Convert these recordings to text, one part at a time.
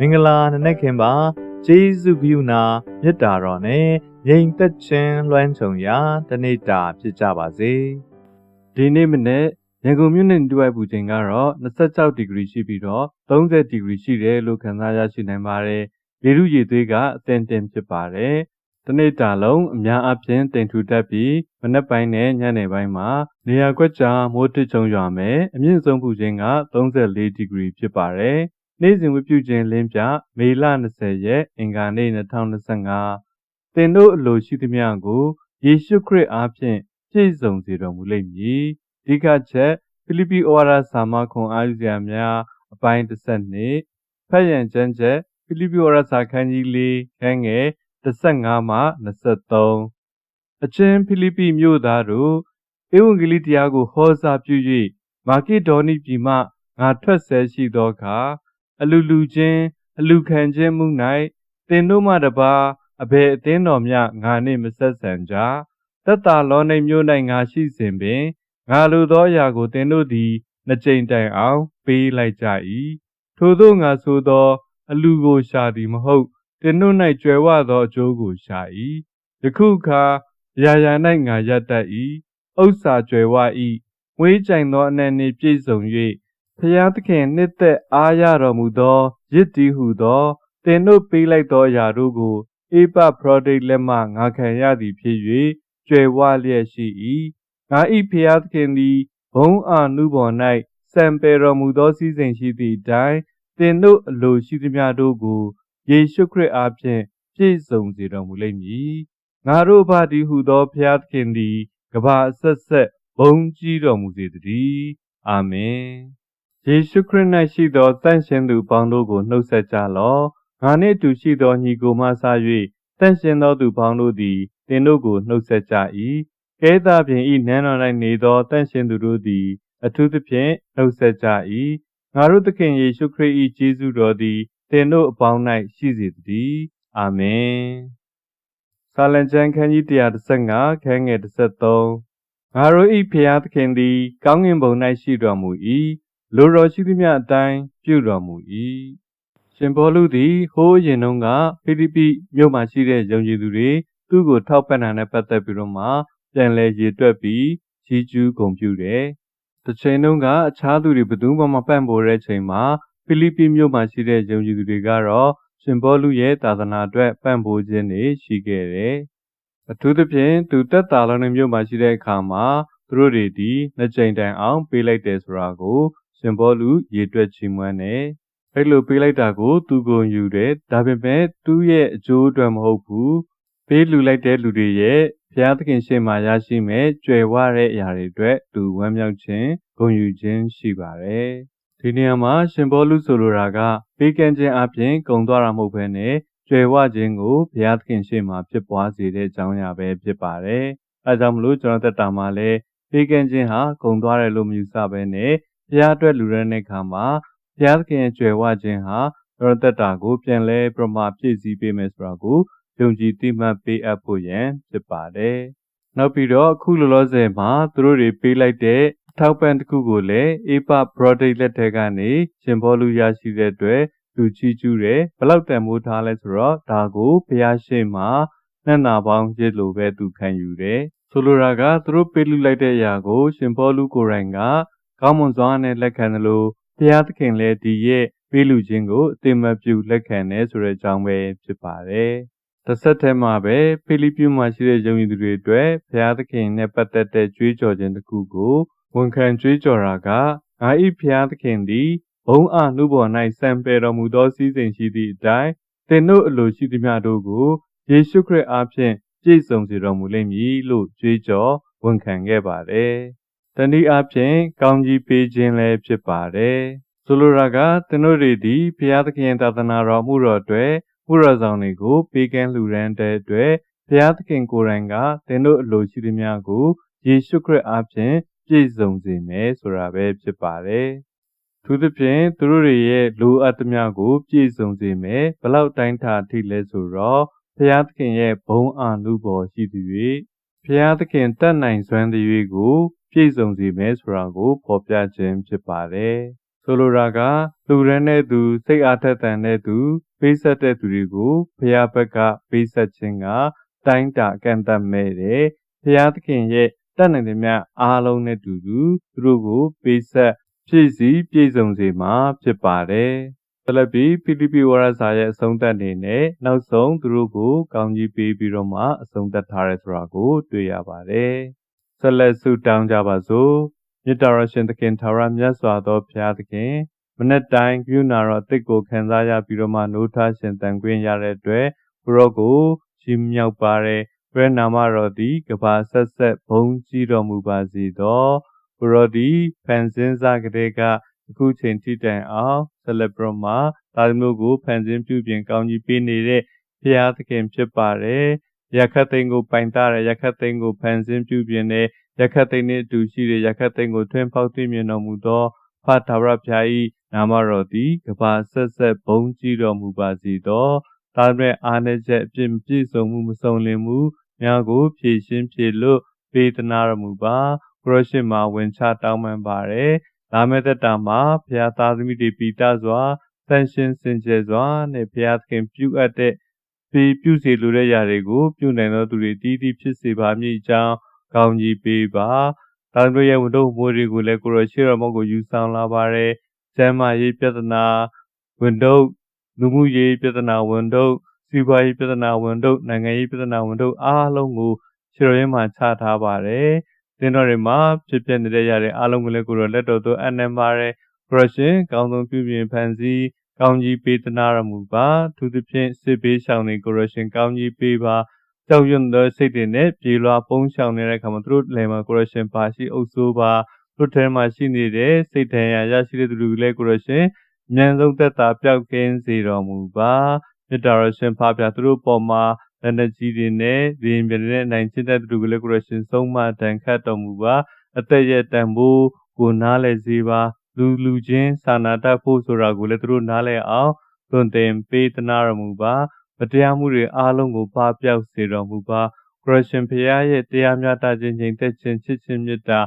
မင်္ဂလာနံနက်ခင်ပါဂျေဇုဂိယနာမေတ္တာတော်နဲ့ငြိမ်သက်ခြင်းလွှမ်းခြုံရာတနေ့တာဖြစ်ကြပါစေဒီနေ့မနေ့ရန်ကုန်မြို့နယ်တွဲပူချိန်ကတော့26ဒီဂရီရှိပြီးတော့30ဒီဂရီရှိတယ်လို့ခန့်မှန်းရရှိနိုင်ပါတယ်။ရေထုရေသွေးကအသင့်တင်ဖြစ်ပါတယ်။တနေ့တာလုံးအများအပြားတင်ထူတတ်ပြီးမနက်ပိုင်းနဲ့ညနေပိုင်းမှာနေရာကွက်ကြားမိုးတစ်ချုံရွာမယ်အမြင့်ဆုံးပူချိန်က34ဒီဂရီဖြစ်ပါတယ်။ နေ့စဉ်ဝပြုခြင်းလင်းပြမေလ20ရက်အင်္ဂါနေ့2025တင်တို့အလိုရှိသမျှကိုယေရှုခရစ်အားဖြင့်ပြည့်စုံစေတော်မူလိမ့်မည်။ဒီကချက်ဖိလိပ္ပိဩဝါဒစာမခွန်အားယူစရာများအပိုင်း32ဖတ်ရန်ကျမ်းချက်ဖိလိပ္ပိဩဝါဒစာခန်းကြီး၄ခန်းငယ်15မှ23အချင်းဖိလိပ္ပိမြို့သားတို့ဧဝံဂေလိတရားကိုဟောကြားပြု၍မာကိဒေါနိပြည်မှငါထွက်ဆဲရှိသောအခါ အလူလူချင်းအလူခံခြင်းမှု၌သင်တို့မှတပါအဘယ်အသင်းတော်များငါနှင့်မဆက်ဆံကြသက်တာလောနေမြို့၌ငါရှိစဉ်ပင်ငါလိုသောအရာကိုသင်တို့သည်နှစ်ကြိမ်တိုင်အောင်ပေးလိုက်ကြ၏ထို့သောငါဆိုသော အလူကိုရှာသည်မဟုတ်သင်တို့၌ကြွယ်ဝသောအကျိုးကိုရှာ၏ယခုအခါရာရာ၌ငါရတတ်၏ဥစ္စာကြွယ်ဝ၏ဝေးကြိုင်သောအနံ့နှင့်ပြည့်စုံ၍ ဖျားသခင်နှစ်သက်အားရတော်မူသောရစ်တီဟုသောသင်တို့ပေးလိုက်သောအရာတို့ကိုအေပပရောဒိတ်လက်မှငါခံရသည်ဖြစ်၍ကြွယ်ဝလျက်ရှိ၏ငါ၏ဖျားသခင်သည်ဘုံအာနုဘော်၌စံပေတော်မူသောစည်းစိမ်ရှိသည့်အတိုင်းသင်တို့အလိုရှိသမျှတို့ကိုယေရှုခရစ်အားဖြင့်ပြည့်စုံစေတော်မူလိမ့်မည်ငါတို့ဘာဒီဟုသောဖျားသခင်သည်ကဘာအဆက်ဆက်ဘုံကြီးတော်မူစေတည်းအာမင် ယေရှုခရစ်၌ရှိသောတန်ရှင်သူပေါင်းတို့ကိုနှုတ်ဆက်ကြလော့ငါနှင့်အတူရှိသောညီကိုမှစ၍တန်ရှင်သောသူပေါင်းတို့သည်သင်တို့ကိုနှုတ်ဆက်ကြ၏ကဲသာဖြင့်ဤနန်းတော်၌နေသောတန်ရှင်သူတို့သည် အထူးသဖြင့်နှုတ်ဆက်ကြ၏ငါတို့သခင်ယေရှုခရစ်၏ကျေးဇူးတော်သည်သင်တို့အပေါင်း၌ရှိစေတည်းအာမင်ဆာလံကျမ်းခန်းကြီး135ခန်းငယ်33ငါတို့၏ဖျားသခင်သည် ကောင်းကင်ဘုံ၌ရှိတော်မူ၏ လိုတော်ရှိသမျှအတိုင်းပြုတော်မူ၏ရှင်ဘောလူသည်ဟိုးရင်တုန်းကဖိလိပ္ပိမြို့မှာရှိတဲ့ယုံကြည်သူတွေသူ့ကိုထောက်ပံ့တာနဲ့ပတ်သက်ပြီးတော့မှပြန်လဲရေတွက်ပြီးကြီးကျူးဂုဏ်ပြုတယ်။တစ်ချိန်တုန်းကအခြားသူတွေဘယ်သူမှမပံ့ပိုးတဲ့ချိန်မှာဖိလိပ္ပိမြို့မှာရှိတဲ့ယုံကြည်သူတွေကတော့ရှင်ဘောလူရဲ့သာသနာအတွက်ပံ့ပိုးခြင်းတွေရှိခဲ့တယ်။အထူးသဖြင့်သူတက်တာလောင်းမြို့မှာရှိတဲ့အခါမှာသူတို့တွေဒီနှစ်ကြိမ်တိုင်အောင်ပေးလိုက်တယ်ဆိုတာကို ရှင်ဘောလူရေတွက်ချီးမွမ်းတယ်။အဲ့လိုပေးလိုက်တာကို သူကိုယူတယ်။ဒါပေမဲ့သူ့ရဲ့အကျိုးအတွက်မဟုတ်ဘူး။ပေးလူလိုက်တဲ့လူတွေရဲ့ဘုရားသခင်ရှေ့မှာရရှိမဲ့ကြွယ်ဝတဲ့အရာတွေအတွက်သူဝမ်းမြောက်ခြင်းဂုဏ်ယူခြင်းရှိပါတယ်။ဒီနေရာမှာရှင်ဘောလူဆိုလိုတာကပေးကမ်းခြင်းအပြင်ဂုံသွားတာမဟုတ်ဘဲနဲ့ကြွယ်ဝခြင်းကိုဘုရားသခင်ရှေ့မှာဖြစ်ပွားစေတဲ့အကြောင်းအရာပဲဖြစ်ပါတယ်။အဲဒါကြောင့်မလို့ကျွန်တော်တက်တာမှာလည်းပေးကမ်းခြင်းဟာဂုံသွားတယ်လို့မယူဆဘဲနဲ့ ဘုရားအတွက်လူရတဲ့အခါမှာဘုရားသခင်ရဲ့ကြွယ်ဝခြင်းဟာကျွန်တော်တက်တာကိုပြန်လဲပြမပြည့်စည်ပေးမယ်ဆိုတာကိုယုံကြည်သိမှတ်ပေးအပ်ဖို့ရန်ဖြစ်ပါတယ်။နောက်ပြီးတော့အခုလောလောဆယ်မှာသူတို့တွေပေးလိုက်တဲ့ထောက်ပံ့တစ်ခုကိုလည်းအေပဘရော့ဒိတ်လက်ထက်ကနေရှင်ဘောလူရရှိတဲ့အတွက်သူချီးကျူးတယ်ဘလောက်တန်မိုးထားလဲဆိုတော့ဒါကိုဘုရားရှိခိုးမှာနှံ့နာပေါင်းရစ်လိုပဲသူခံယူတယ်ဆိုလိုတာကသူတို့ပေးလူလိုက်တဲ့အရာကိုရှင်ဘောလူကိုယ်တိုင်က ကောင်းမွန်စွာနဲ့လက်ခံတယ်လို့ဘုရားသခင်လည်းဒီရဲ့ပေးလူခြင်းကိုအတိမတ်ပြုလက်ခံတယ်ဆိုတဲ့အကြောင်းပဲဖြစ်ပါတယ်တစ်ဆက်တည်းမှာပဲဖိလိပ္ပိမှာရှိတဲ့ယုံကြည်သူတွေအတွက်ဘုရားသခင်နဲ့ပတ်သက်တဲ့ကြွေးကြော်ခြင်းတစ်ခုကိုဝန်ခံကြွေးကြော်တာကငါ၏ဘုရားသခင်သည်ဘုံအားနှုတ်ပေါ်၌စံပယ်တော်မူသောစည်းစိမ်ရှိသည့်အတိုင်းသင်တို့အလိုရှိသမျှတို့ကိုယေရှုခရစ်အားဖြင့်ပြည့်စုံစေတော်မူလိမ့်မည်လို့ကြွေးကြော်ဝန်ခံခဲ့ပါတယ်။ တနည်းအားဖြင့်ကောင်းကြီးပေးခြင်းလည်းဖြစ်ပါတယ်။ဆိုလိုတာကသင်တို့တွေသည်ဘုရားသခင်သာသနာတော်မှုတော်အတွက်မှုတော်ဆောင်တွေကိုပေးကမ်းလှူဒန်းတဲ့အတွက်ဘုရားသခင်ကိုယ်တိုင်ကသင်တို့အလိုရှိသမျှကိုယေရှုခရစ်အားဖြင့်ပြည့်စုံစေမယ်ဆိုတာပဲဖြစ်ပါတယ်။သူသဖြင့်သူတို့တွေရဲ့လိုအပ်သမျှကို ပြည့်စုံစေမယ်ဘလောက်တိုင်းတာထိလဲဆိုတော့ဘုရားသခင်ရဲ့ဘုံအာနုဘော်ရှိသ ည်၍ဘုရားသခင်တတ်နိုင်စွမ်းသည်ကို ပြည့်စုံစေမယ်ဆိုတာကိုဖော်ပြခြင်းဖြစ်ပါတယ်။ဆိုလိုတာကလူရန်တဲ့သူ စိတ်အားထက်သန်တဲ့သူပေးဆက်တဲ့သူတွေကိုဖျားဘက်ကပေးဆက်ခြင်းကတိုင်းတာကန့်တတ်မဲ့တယ်ဖျားသခင်ရဲ့တတ်နိုင်တဲ့မြတ်အားလုံးနဲ့တူတူသူတို့ကိုပေးဆက်ဖြည့်ဆည်းပြည့်စုံစေမှာဖြစ်ပါတယ် တလက်ပြီးဖိလိပ္ပိဝရစာရဲ့အဆုံးသတ်အနေနဲ့နောက်ဆုံးသူတို့ကိုကောင်းကြီးပေးပြီးတော့မှအဆုံးသတ်ထားရဲဆိုတာကို တွေ့ရပါတယ်ဆက်လက်ဆုတောင်းကြပါစို့မြတ်တော်ရှင်သခင်ထာဝရမြတ်စွာသောဘုရားသခင်မနေ့တိုင်းပြုနာတော်အစ်ကိုခံစားရပြီးတော့မှနိုးထရှင်တန်ခွင့်ရတဲ့အတွက်ဘုရောကိုချီးမြှောက်ပါတယ်ဘယ်နာမတော်သည်ကဘာဆက်ဆက်ဘုံကြီးတော်မူပါစေသောဘုရောသည်ဖန်ဆင်းစားကလေးက အခုချိန်ထိတိုင်အောင်ဆက်လက်ပြီးတော့မှဒါမျိုးကိုဖန်ဆင်းပြုပြင်ကောင်းကြီးပေးနေတဲ့ဘုရားသခင်ဖြစ်ပါတယ်ရခတ်သိန်းကိုပိုင်တာရရခတ်သိန်းကိုဖန်ဆင်းပြုပြင်တဲ့ရခတ်သိန်းနှင့်အတူရှိတဲ့ရခတ်သိန်းကိုထွန်းပေါက်သိမြင်တော်မူသောဖတ်ထာဝရဘုရား၏နာမတော်သည်ကဘာဆက်ဆက်ဘုံကြီးတော်မူပါစေသောဒါမဲ့အားနည်းချက်အပြည့်မပြည့်စုံမှုမစုံလင်မှုများကိုဖြည့်ရှင်းဖြည့်လွတ်ပေးသနာတော်မူပါခရရှိမှာဝင်ချတောင်းပန်ပါရယ် လာမယ့်သက်တာမှာဘုရားသားသမီးတွေပိတစွာတန်ရှင်းစင်ကြယ်စွာနဲ့ဘုရားသခင်ပြုအပ်တဲ့ပြီးပြုစီလိုတဲ့ຢာတွေကိုပြုနိုင်သောသူတွေတည်တည်ဖြစ်စေပါမည်ကြောင်းကောင်းကြီးပေးပါဒါတို့ရဲ့ဝန်တို့မိုးတွေကိုလည်းကိုရရှိတော်မုတ်ကိုယူဆောင်လာပါရယ်ကျမ်းမာရေးပြဿနာဝန်တို့လူမှုရေးပြဿနာဝန်တို့စီးပွားရေးပြဿနာဝန်တို့နိုင်ငံရေးပြဿနာဝန်တို့အားလုံးကိုခြေတော်ရင်းမှာချထားပါ တယ်သင်တော်တွေမှာဖြစ်ပျက်နေတဲ့ຢာတွေအားလုံးကိုလည်းကိုရလက်တော်သို့အနံပါရယ်ခရရှင်ကောင်းဆုံးပြုပြင်ဖန်ဆီးကောင်းကြီးပေးသနာရမူပါသူသဖြင့်စစ်ပေးဆောင်နေကိုရရှင်ကောင်းကြီးပေးပါကြောက်ရွံ့သောစိတ်တွေနဲ့ပြေလွှာပုံးရှောင်နေတဲ့အခါမှာသူတို့လည်းမှာကိုရရှင်ပါရှိအုပ်စိုးပါသူတို့ထဲမှာရှိနေတဲ့စိတ်ထန်ရာရရှိတဲ့သူတွေလည်းကိုရရှင်ဉာဏ်ဆုံးသက်သာပျောက်ကင်းစေတော်မူပါမေတ္တာတော်ရှင်ဖားပြသူတို့ပေါ်မှာ လက်နက်ကြီးတွေနဲ့ဒီရင်ပြတဲ့နိုင်ချစ်တဲ့သူတွေကလည်းကိုရရှင်ဆုံးမတန်ခတ်တော်မူပါအသက်ရဲ့တန်ဖိုးကိုနားလဲစေပါလူလူချင်းစာနာတတ်ဖို့ဆိုတာကိုလည်းသူတို့နားလဲအောင်သွန်သင်ပေးသနာတော်မူပါမတရားမှုတွေအားလုံးကိုပပျောက်စေတော်မူပါခရရှင်ဖရာရဲ့တရားမျှတခြင်းငြိမ်သက်ခြင်းချစ်ခြင်းမေတ္တာ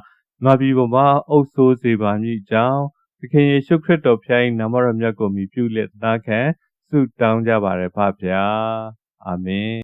မဘီပေါ်မှာအုပ်ဆိုးစေပါမည်ကြောင်းသခင်ယေရှုခရစ်တော်ဖျား၏နာမတော်မြတ်ကိုမြည်ပြုလက်သားခံဆုတောင်းကြပါရဖဖျားအာမင်